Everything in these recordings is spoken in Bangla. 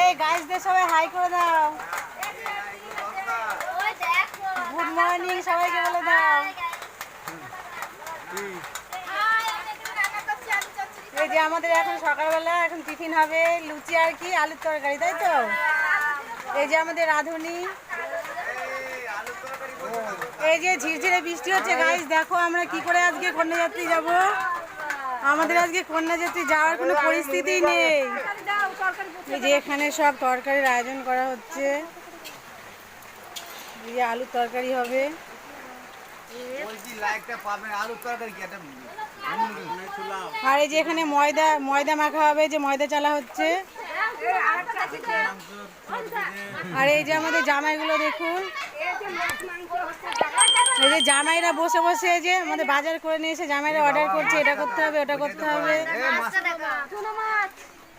এই গাইজদের সবাই হাই করে দাও। গুড মর্নিং সবাইকে বলে দাও। এই যে আমাদের এখন সকালবেলা, এখন টিফিন হবে। লুচি আর কি, আলুর তরকারি, তাই তো? এই যে আমাদের রাঁধুনি। এই যে ঝিরঝিরে বৃষ্টি হচ্ছে গাইজ দেখো আমরা কি করে আজকে কন্যাযাত্রী যাব? আমাদের আজকে কন্যাযাত্রী যাওয়ার কোনো পরিস্থিতি নেই। এই যে এখানে সব তরকারির আয়োজন করা হচ্ছে। এই যে আলুর তরকারি হবে। আর এই যে এখানে ময়দা ময়দা মাখা হবে যে ময়দা চালা হচ্ছে। আর এই যে আমাদের জামাইগুলো দেখুন। এই যে জামাইরা বসে বসে যে আমাদের বাজার করে নিয়ে এসে জামাইরা অর্ডার করছে। এটা করতে হবে ওটা করতে হবে।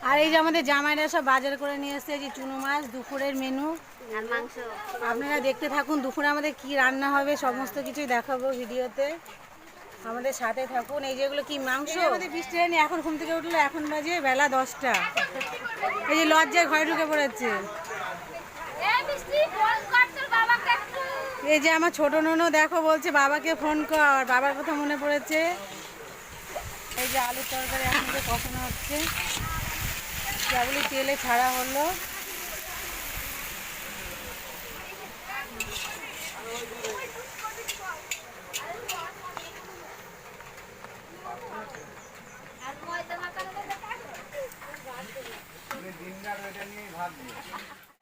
আর এই যে আমাদের জামাইরা সব বাজার করে নিয়ে এসছে এই যে চুনো মাছ দুপুরের মেনু মাংস। আপনারা দেখতে থাকুন দুপুরে আমাদের কি রান্না হবে সমস্ত কিছুই দেখাবো ভিডিওতে। আমাদের সাথে থাকুন। এই যেগুলো কি মাংস? আমাদের বৃষ্টি হয়নি এখন ঘুম থেকে উঠল এখন বাজে বেলা দশটা। এই যে লজ্জায় ঘরে ঢুকে পড়েছে। এই যে আমার ছোট ননও দেখো বলছে বাবাকে ফোন কর বাবার কথা মনে পড়েছে। এই যে আলুর তরকারি এখন যে কষানো হচ্ছে। কেবলই তেলে ছাড়া হলো।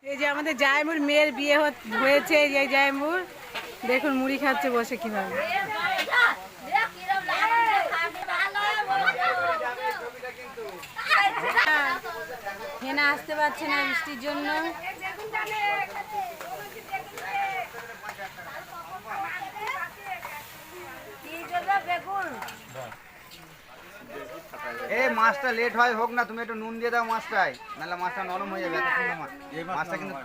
এই যে আমাদের জায়মুর মেয়ের বিয়ে হয়েছে, এই জায়মুর। দেখুন, মুড়ি খাচ্ছে বসে কীভাবে। হেনা আসতে পারছে না বৃষ্টির জন্য। এ মাছটা লেট হয় হোক না তুমি একটু নুন দিয়ে দাও মাছটায়। নাহলে মাছটা নরম হয়ে যাবে মাছটা কিন্তু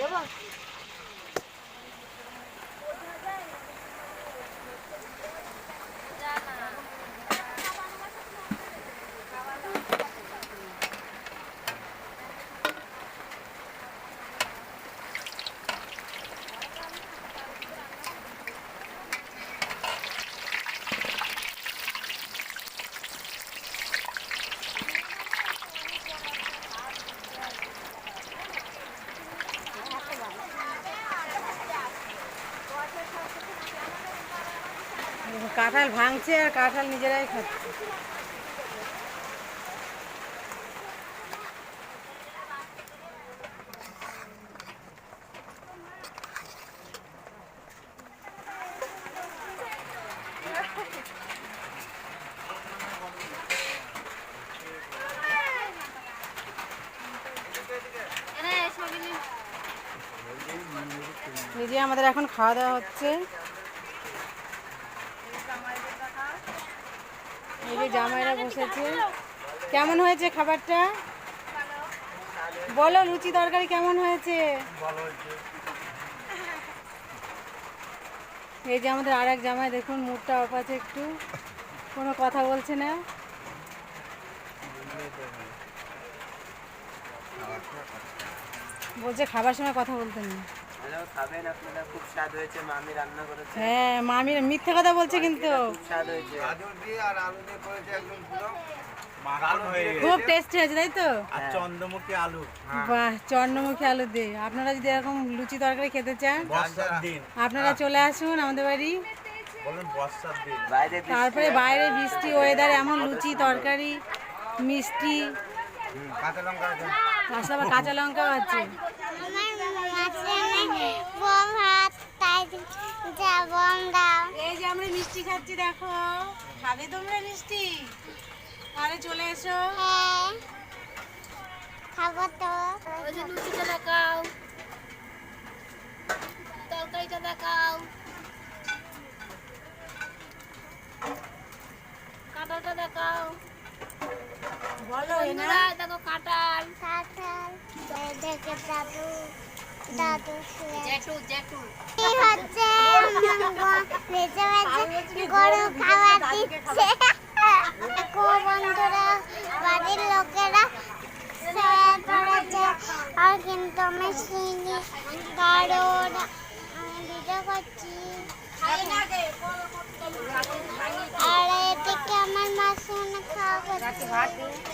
নরম হয়ে কাঁঠাল ভাঙছে আর কাঁঠাল নিজেরাই খাচ্ছে। নিজে আমাদের এখন খাওয়া দাওয়া হচ্ছে। জামাইরা বসেছে। কেমন হয়েছে খাবারটা? বলো, লুচি তরকারি কেমন হয়েছে? এই যে আমাদের আর এক জামাই, দেখুন মুখটা অফ আছে একটু। কোনো কথা বলছে না। বলছে, খাবার সময় কথা বলতেন না। হ্যালো খাবেন আপনারা খুব স্বাদ হয়েছে মামি রান্না করেছে। হ্যাঁ মামির মিথ্যে কথা বলছে কিন্তু। খুব স্বাদ হয়েছে। গাজর দিয়ে আর আলু দিয়ে করেছে একদম পুরো। মাখন হয়ে গেছে। খুব টেস্টি হয়েছে তাই তো? চন্দ্রমুখী আলু। বাহ চন্দ্রমুখী আলু দে আপনারা যদি এরকম লুচি তরকারি খেতে চান আপনারা চলে আসুন আমাদের বাড়ি। বলুন বর্ষার দিন। বাইরে বৃষ্টি তারপরে বাইরে বৃষ্টি ওয়েদার এমন লুচি তরকারি মিষ্টি। কাঁচা লঙ্কা আছে। কাঁচা লঙ্কাও আছে। এই যে আমরা মিষ্টি খাচ্ছি দেখো। খাবে তোমরা মিষ্টি? তাহলে চলে এসো। হ্যাঁ। খাব তো। ওই যে লুচিটা দেখাও। তরকারিটা দেখাও। কাঁটাটা দেখাও। বলো দেখো কাঁঠাল। কাঁঠাল। দেখে দাদু বাড়ির লোকেরা শুয়ে পড়েছে আর কিন্তু আমি শুইনি কারণ আমি করছি আর এদিকে আমার মা শুনে খাওয়া করছে